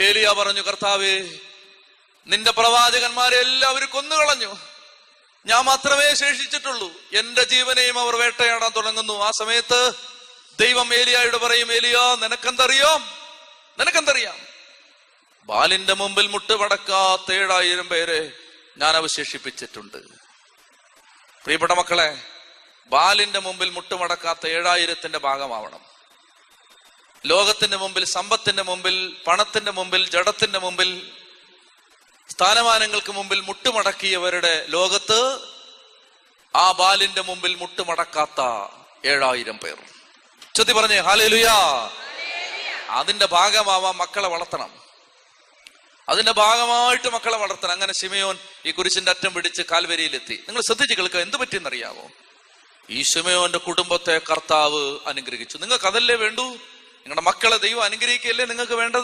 ഏലിയ പറഞ്ഞു കർത്താവേ നിന്റെ പ്രവാചകന്മാരെ എല്ലാവരും കൊന്നുകളഞ്ഞു. ഞാൻ മാത്രമേ ശേഷിച്ചിട്ടുള്ളൂ. എന്റെ ജീവനെയും അവർ വേട്ടയാടാൻ തുടങ്ങുന്നു. ആ സമയത്ത് ദൈവം ഏലിയായോട് പറയും ഏലിയ നിനക്കെന്തറിയാം? നിനക്കെന്തറിയാം? ബാലിന്റെ മുമ്പിൽ മുട്ടുമടക്കാത്ത ഏഴായിരം പേരെ ഞാൻ അവശേഷിപ്പിച്ചിട്ടുണ്ട്. പ്രിയപ്പെട്ട മക്കളെ ബാലിന്റെ മുമ്പിൽ മുട്ടുമടക്കാത്ത ഏഴായിരത്തിന്റെ ഭാഗമാവണം. ലോകത്തിന്റെ മുമ്പിൽ സമ്പത്തിന്റെ മുമ്പിൽ പണത്തിന്റെ മുമ്പിൽ ജഡത്തിന്റെ മുമ്പിൽ സ്ഥാനമാനങ്ങൾക്ക് മുമ്പിൽ മുട്ടുമടക്കിയവരുടെ ലോകത്ത് ആ ബാലിന്റെ മുമ്പിൽ മുട്ടുമടക്കാത്ത ഏഴായിരം പേർ. ചൊത്തി പറഞ്ഞേ ഹാലേലുയാ. അതിന്റെ ഭാഗമാവാൻ മക്കളെ വളർത്തണം. അതിന്റെ ഭാഗമായിട്ട് മക്കളെ വളർത്തണം. അങ്ങനെ ശിമയോൻ ഈ കുരിശിന്റെ അറ്റം പിടിച്ച് കാൽവരിയിലെത്തി. നിങ്ങൾ ശ്രദ്ധിച്ച് കേൾക്കുക എന്ത് പറ്റിയെന്നറിയാവോ? ഈ ശിമയോന്റെ കുടുംബത്തെ കർത്താവ് അനുഗ്രഹിച്ചു. നിങ്ങൾക്ക് അതല്ലേ വേണ്ടൂ? നിങ്ങളുടെ മക്കളെ ദൈവം അനുഗ്രഹിക്കുകയല്ലേ നിങ്ങൾക്ക് വേണ്ടത്?